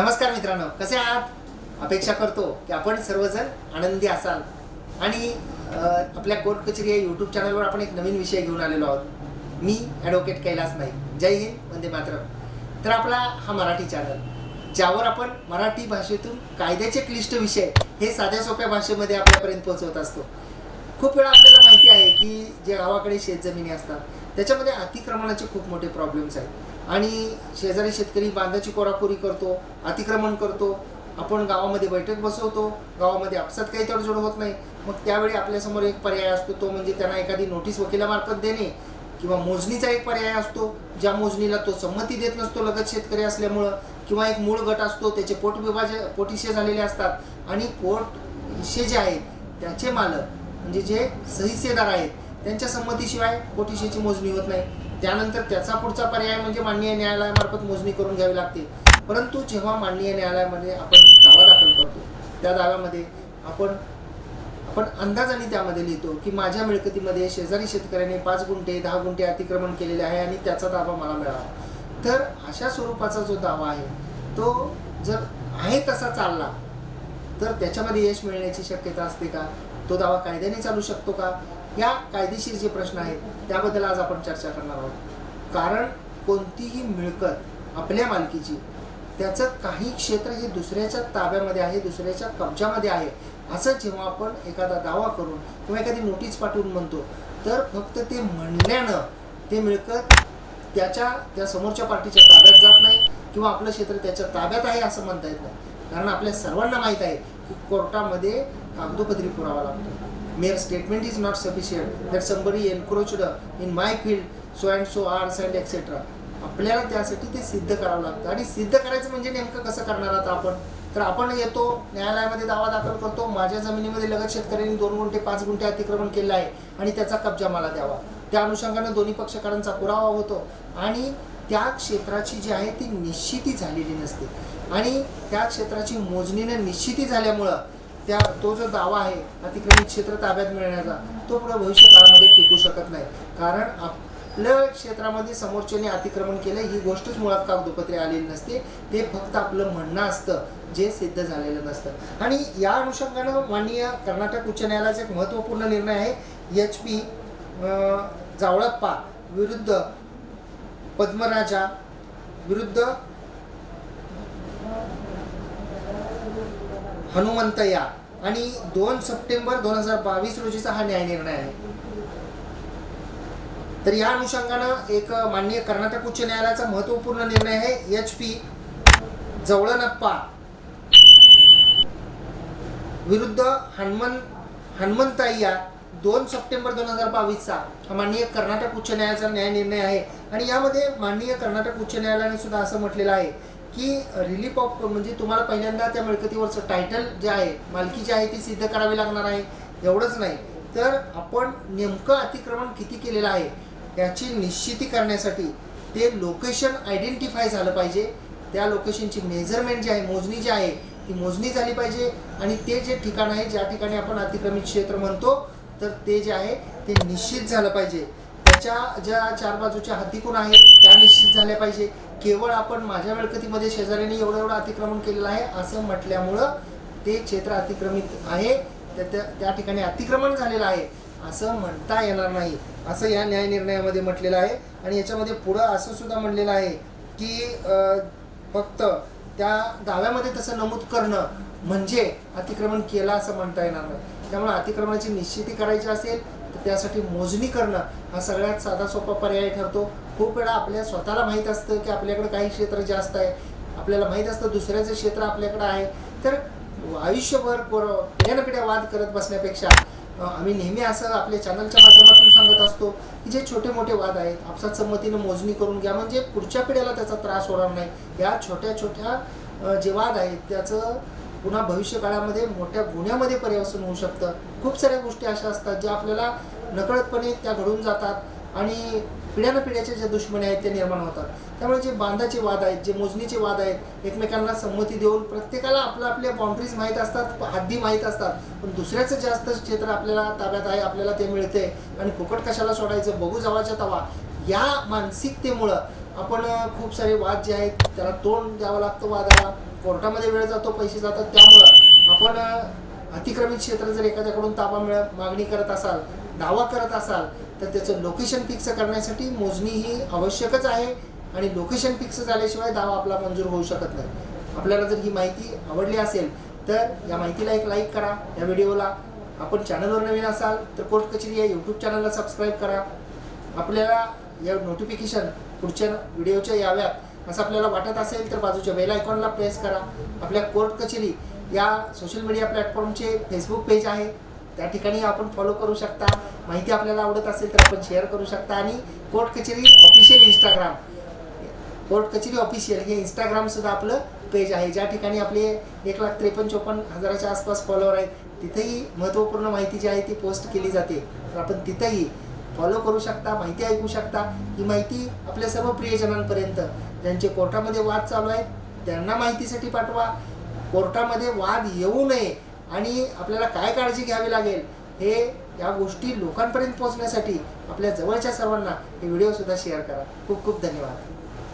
नमस्कार मित्रांनो कसे आहात? अपेक्षा करतो की आपण सर्वजण आनंदी असाल. आणि आपल्या कोर्ट कचेरी या यूट्यूब चॅनलवर आपण एक नवीन विषय घेऊन आलेलो आहोत. मी ॲडव्होकेट कैलास नाईक जय हिंद वंदे मात्र तर आपला हा मराठी चॅनल ज्यावर आपण मराठी भाषेतून कायद्याचे क्लिष्ट विषय हे साध्या सोप्या भाषेमध्ये आपल्यापर्यंत पोहोचवत असतो. खूप वेळा आपल्याला माहिती आहे की जे गावाकडे शेतजमिनी असतात त्याच्यामध्ये अतिक्रमणाचे खूप मोठे प्रॉब्लेम्स आहेत. आणि शेजारी शेतकरी बांधाची कोराकोरी करतो अतिक्रमण करतो. आपण गावामध्ये बैठक बसवतो. गावामध्ये आपसात काही तडजोड होत नाही. मग त्यावेळी आपल्यासमोर एक पर्याय असतो तो म्हणजे त्यांना एखादी नोटीस वकिलामार्फत देणे किंवा मोजणीचा एक पर्याय असतो ज्या मोजणीला तो संमती देत नसतो लगत शेतकरी असल्यामुळं किंवा एक मूळ गट असतो त्याचे पोट विभाज झालेले असतात. आणि पोट जे आहेत त्याचे मालक म्हणजे जे सहिस्सेदार आहेत त्यांच्या संमतीशिवाय पोटिशेची मोजणी होत नाही. त्यानंतर त्याचा पुढचा पर्याय म्हणजे माननीय न्यायालयामार्फत मोजणी करून घ्यावी लागते. परंतु जेव्हा माननीय न्यायालयामध्ये आपण दावा दाखल करतो त्या दाव्यामध्ये आपण आपण अंदाजाने त्यामध्ये लिहितो की माझ्या मिळकतीमध्ये शेजारी शेतकऱ्याने पाच गुंठे दहा गुंठे अतिक्रमण केलेले आहे आणि त्याचा दावा मला मिळाला. तर अशा स्वरूपाचा जो दावा आहे तो जर आहे तसा चालला तर त्याच्यामध्ये यश मिळण्याची शक्यता असते का? तो दावा कायद्याने चालू शकतो का? या कायदेशीर जे प्रश्न आहेत त्याबद्दल आज आपण चर्चा करणार आहोत. कारण कोणतीही मिळकत आपल्या मालकीची त्याचं काही क्षेत्र हे दुसऱ्याच्या ताब्यामध्ये आहे दुसऱ्याच्या कब्जामध्ये आहे असं जेव्हा आपण एखादा दावा करून किंवा एखादी नोटीस पाठवून म्हणतो तर फक्त ते म्हणल्यानं ते मिळकत त्याच्या त्या समोरच्या पार्टीच्या ताब्यात जात नाही किंवा आपलं क्षेत्र त्याच्या ताब्यात आहे असं म्हणता येत नाही. कारण आपल्या सर्वांना माहीत आहे की कोर्टामध्ये कागदोपत्री पुरावा लागतो. Mere statement is not sufficient that somebody encroached in my field so and so ours and etcetera आपल्याला त्यासाठी ते सिद्ध करावं लागतं. आणि सिद्ध करायचं म्हणजे नेमकं कसं करणार आता आपण? तर आपण येतो न्यायालयामध्ये दावा दाखल करतो माझ्या जमिनीमध्ये लगत शेतकऱ्यांनी दोन गुंठे पाच गुंठे अतिक्रमण केलं आहे आणि त्याचा कब्जा मला द्यावा. त्या अनुषंगानं दोन्ही पक्षकारांचा पुरावा होतो. आणि त्या क्षेत्राची जी आहे ती निश्चिती झालेली नसते. आणि त्या क्षेत्राची मोजणीनं निश्चिती झाल्यामुळं त्या तो जो दावा आहे अतिक्रमित क्षेत्र ताब्यात मिळण्याचा तो पुढे भविष्य काळामध्ये टिकू शकत नाही. कारण आपल्या क्षेत्रामध्ये समोरच्याने अतिक्रमण केलं ही गोष्टच मुळात कागदोपत्रे आलेली नसते. ते फक्त आपलं म्हणणं असतं जे सिद्ध झालेलं नसतं. आणि या अनुषंगानं माननीय कर्नाटक उच्च न्यायालयाचा एक महत्त्वपूर्ण निर्णय आहे. एच पी जावळप्पा विरुद्ध पद्मराजा विरुद्ध हनुमंतया आणि दोन सप्टेंबर दोन हजार बावीस रोजीचा हा न्याय निर्णय आहे. तर या अनुषंगानं एक माननीय कर्नाटक उच्च न्यायालयाचा महत्त्वपूर्ण निर्णय आहे एच पी जवळनप्पा विरुद्ध हनुमन हनुमंतय्या दोन सप्टेंबर दोन हजार बावीसचा हा माननीय कर्नाटक उच्च न्यायालयाचा न्याय निर्णय आहे. आणि यामध्ये माननीय कर्नाटक उच्च न्यायालयाने सुद्धा असं म्हटलेलं आहे की रिलीफ ऑफ म्हणजे तुम्हाला पहिल्यांदा त्या मिळकतीवरचं टायटल जे आहे मालकी जी आहे ती सिद्ध करावी लागणार आहे. एवढंच नाही. तर आपण नेमकं अतिक्रमण किती केलेलं आहे याची निश्चिती करण्यासाठी ते लोकेशन आयडेंटिफाय झालं पाहिजे. त्या लोकेशनची मेजरमेंट जी आहे मोजणी जी आहे ती मोजणी झाली पाहिजे. आणि ते जे ठिकाण आहे ज्या ठिकाणी आपण अतिक्रमित क्षेत्र म्हणतो तर ते जे आहे ते निश्चित झालं पाहिजे. त्याच्या ज्या चार बाजूच्या हद्दीकून आहेत त्या निश्चित झाल्या पाहिजे. केवळ आपण माझ्या मिळकतीमध्ये शेजाऱ्यांनी एवढं एवढं अतिक्रमण केलेलं आहे असं म्हटल्यामुळं ते क्षेत्र अतिक्रमित आहे. त्या त्या त्या ठिकाणी अतिक्रमण झालेलं आहे असं म्हणता येणार नाही. असं या न्याय निर्णयामध्ये म्हटलेलं आहे. आणि याच्यामध्ये पुढं असं सुद्धा म्हणलेलं आहे की फक्त त्या दाव्यामध्ये तसं नमूद करणं म्हणजे अतिक्रमण केलं असं म्हणता येणार नाही. त्यामुळे अतिक्रमणाची निश्चिती करायची असेल त्यासाठी मोजणी करणं हा सगळ्यात साधा सोपा पर्याय ठरतो. खूप वेळा आपल्या स्वतःला माहीत असतं की आपल्याकडे काही क्षेत्र जास्त आहे. आपल्याला माहीत असतं दुसऱ्याचं क्षेत्र आपल्याकडं आहे. तर आयुष्यभर पोर पिढ्यानं पिढ्या वाद करत बसण्यापेक्षा आम्ही नेहमी असं आपल्या चॅनलच्या माध्यमातून सांगत असतो की जे छोटे मोठे वाद आहेत आपसात संमतीनं मोजणी करून घ्या. म्हणजे पुढच्या पिढ्याला त्याचा त्रास होणार नाही. या छोट्या छोट्या जे वाद आहेत त्याचं पुन्हा भविष्य काळामध्ये मोठ्या गुन्ह्यामध्ये पर्यावसन होऊ शकतं. खूप साऱ्या गोष्टी अशा असतात ज्या आपल्याला नकळतपणे त्या घडून जातात आणि पिढ्यानं पिढ्याच्या ज्या दुश्मनी आहेत त्या निर्माण होतात. त्यामुळे जे बांधाचे वाद आहेत जे मोजणीचे वाद आहेत एकमेकांना संमती देऊन प्रत्येकाला आपल्या आपल्या बाउंड्रीज माहीत असतात हद्दी माहीत असतात. पण दुसऱ्याचं जास्त क्षेत्र आपल्याला ताब्यात आहे आपल्याला ते मिळते आणि फुकट कशाला सोडायचं? बघू जावाच्या तवा. या मानसिकतेमुळं आपण खूप सारे वाद जे आहेत त्याला तोंड द्यावं लागतं वादाला. कोर्टामध्ये वेळ जातो पैसे जातात त्यामुळं आपण अतिक्रमित क्षेत्र जर एखाद्याकडून ताबा मिळ मागणी करत असाल दावा करत असाल तर त्याचं लोकेशन फिक्स करण्यासाठी मोजणी ही आवश्यकच आहे आणि लोकेशन फिक्स झाल्याशिवाय दावा आपला मंजूर होऊ शकत नाही. आपल्याला जर ही माहिती आवडली असेल तर या माहितीला एक लाईक करा. या व्हिडिओला आपण चॅनलवर नवीन असाल तर कोर्ट कचेरी या यूट्यूब चॅनलला सबस्क्राईब करा. आपल्याला या नोटिफिकेशन पुढच्या व्हिडिओच्या याव्यात. असं आपल्याला वाटत असेल तर बाजूच्या बेल आयकॉनला प्रेस करा. आपल्या कोर्ट कचेरी या सोशल मीडिया प्लॅटफॉर्मचे फेसबुक पेज आहे. त्या ठिकाणी आपण फॉलो करू शकता. माहिती आपल्याला आवडत असेल तर आपण शेअर करू शकता. आणि court Kacheri official Instagram court Kacheri official हे इंस्टाग्रामसुद्धा आपलं पेज आहे. ज्या ठिकाणी आपले एक लाख त्रेपन्न चोपन्न हजाराच्या आसपास फॉलोअर आहेत. तिथेही महत्त्वपूर्ण माहिती जी आहे ती पोस्ट केली जाते. तर आपण तिथंही फॉलो करू शकता माहिती ऐकू शकता. ही माहिती आपल्या सर्व प्रियजनांपर्यंत. ज्यांचे कोर्टामध्ये वाद चालू आहेत त्यांना माहितीसाठी पाठवा. कोर्टामध्ये वाद येऊ नये आणि आपल्याला काय काळजी घ्यावी लागेल हे या गोष्टी लोकांपर्यंत पोहोचण्यासाठी आपल्या जवळच्या सर्वांना हे व्हिडिओसुद्धा शेअर करा. खूप खूप धन्यवाद.